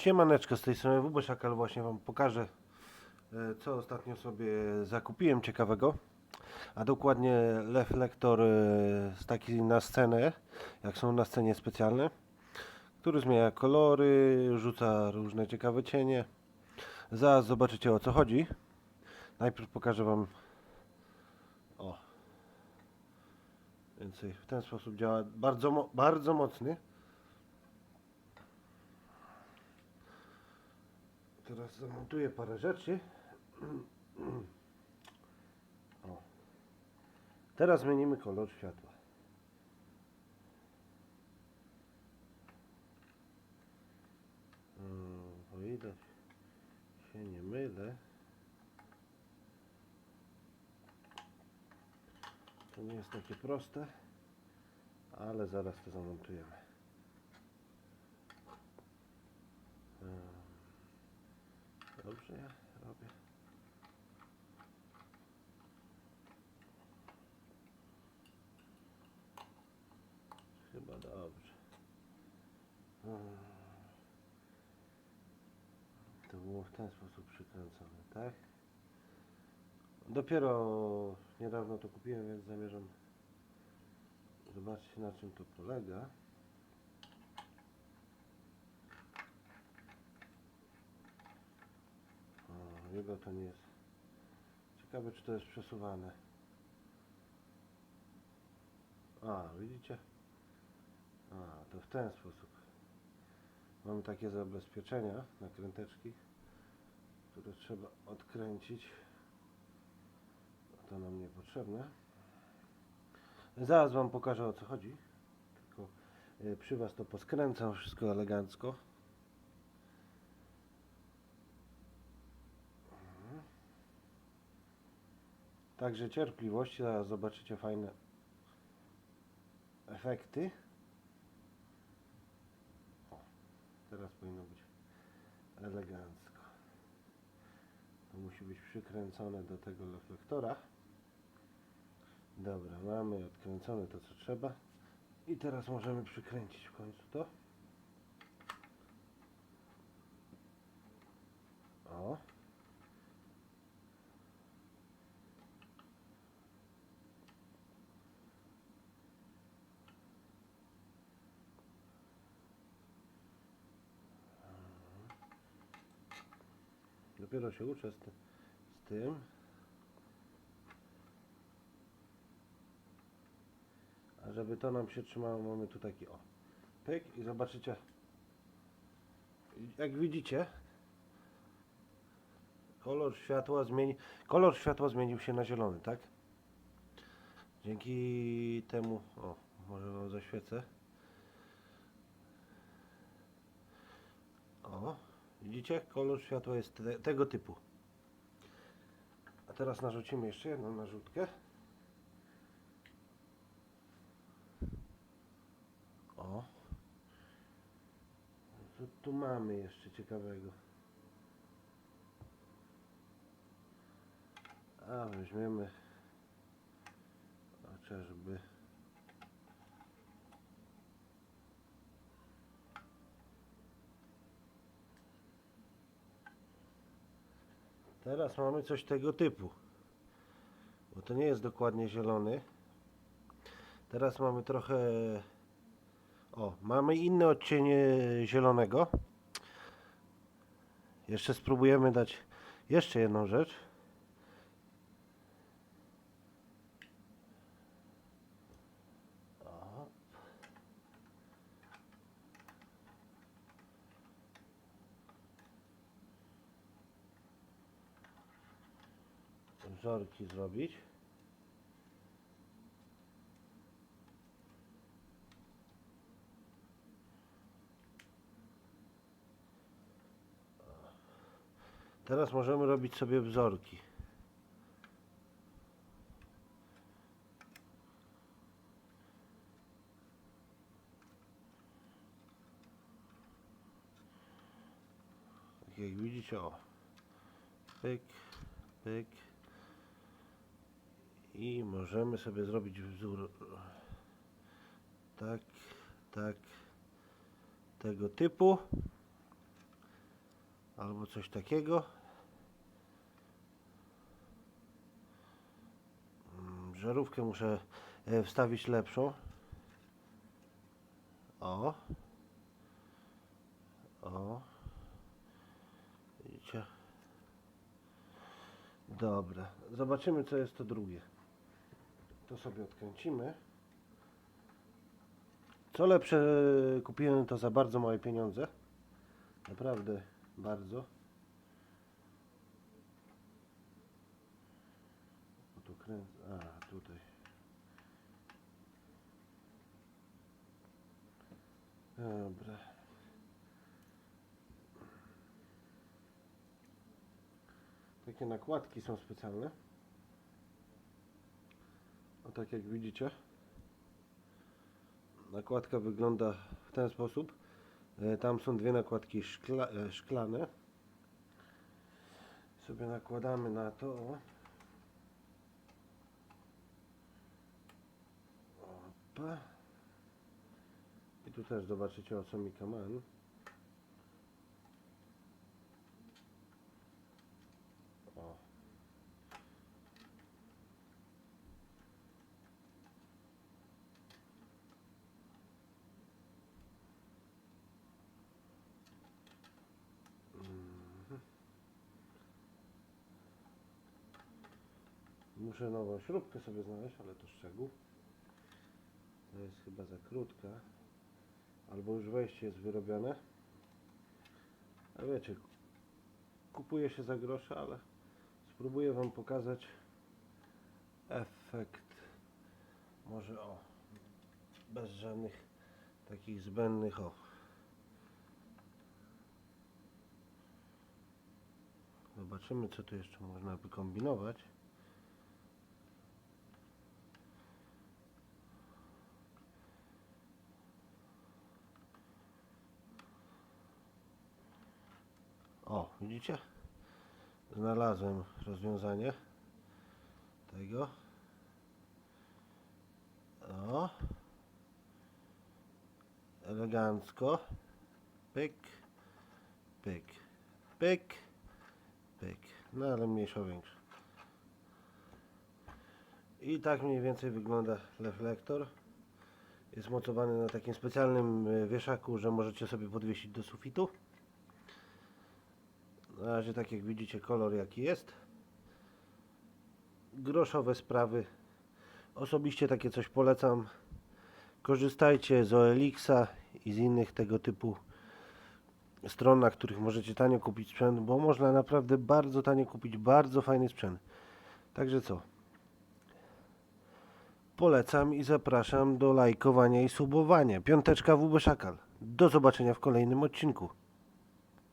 Siemaneczko, z tej strony Wubeszak, ale właśnie Wam pokażę e, co ostatnio sobie zakupiłem ciekawego. A dokładnie reflektor e, z taki na scenę, jak są na scenie specjalne, który zmienia kolory, rzuca różne ciekawe cienie. Zaraz zobaczycie o co chodzi. Najpierw pokażę Wam o więcej w ten sposób działa bardzo, bardzo mocny. Teraz zamontuję parę rzeczy. O. Teraz zmienimy kolor światła. Mm, O ile się nie mylę, to nie jest takie proste, ale zaraz to zamontujemy. Dobrze ja robię. Chyba dobrze. To było w ten sposób przykręcone, tak? Dopiero niedawno to kupiłem, więc zamierzam zobaczyć na czym to polega. Jego to nie jest. Ciekawe czy to jest przesuwane. A, widzicie? A, to w ten sposób. Mamy takie zabezpieczenia na kręteczki, które trzeba odkręcić. To nam niepotrzebne. Zaraz Wam pokażę o co chodzi. Tylko y, przy Was to poskręcam wszystko elegancko. Także cierpliwości, zaraz zobaczycie fajne efekty. O, teraz powinno być elegancko. To musi być przykręcone do tego reflektora. Dobra, mamy odkręcone to co trzeba. I teraz możemy przykręcić w końcu to. O. Dopiero się uczę z, ty, z tym. A żeby to nam się trzymało, mamy tu taki o. Pyk i zobaczycie. Jak widzicie, kolor światła zmieni, kolor światła zmienił się na zielony, tak? Dzięki temu, o, może wam zaświecę. O, widzicie? Kolor światła jest te, tego typu. A teraz narzucimy jeszcze jedną narzutkę. O. Co tu mamy jeszcze ciekawego? A weźmiemy chociażby Teraz mamy coś tego typu. Bo to nie jest dokładnie zielony. Teraz mamy trochę o, mamy inne odcienie zielonego. Jeszcze spróbujemy dać jeszcze jedną rzecz. O. Wzorki zrobić. Teraz możemy robić sobie wzorki. Tak jak widzicie, o. Pyk, pyk. I możemy sobie zrobić wzór. Tak, tak. Tego typu. albo coś takiego. Mm, Żarówkę muszę e, wstawić lepszą. O. O. Widzicie? Dobra. Zobaczymy co jest to drugie. To sobie odkręcimy. Co lepsze kupiłem to za bardzo małe pieniądze. Naprawdę bardzo. Tu kręcę. A, tutaj. Dobra. Takie nakładki są specjalne. O tak jak widzicie. Nakładka wygląda w ten sposób. E, Tam są dwie nakładki szkla, e, szklane. Sobie nakładamy na to. Opa. I tu też zobaczycie o co mi kaman. Muszę nową śrubkę sobie znaleźć, ale to szczegół. To jest chyba za krótka. Albo już wejście jest wyrobione. A wiecie, kupuje się za grosze, ale spróbuję Wam pokazać efekt. Może o, bez żadnych takich zbędnych o. Zobaczymy, co tu jeszcze można wykombinować. O, widzicie? Znalazłem rozwiązanie tego. O. Elegancko. Pyk. Pyk. Pyk. Pyk. No ale mniejsza większa. I tak mniej więcej wygląda reflektor. Jest mocowany na takim specjalnym e, wieszaku, że możecie sobie podwiesić do sufitu. Na razie tak jak widzicie kolor jaki jest. Groszowe sprawy. Osobiście takie coś polecam. Korzystajcie z OLX-a i z innych tego typu stron, na których możecie tanio kupić sprzęt, bo można naprawdę bardzo tanio kupić bardzo fajny sprzęt. Także co? Polecam i zapraszam do lajkowania i subowania. Piąteczka WB Szakal. Do zobaczenia w kolejnym odcinku.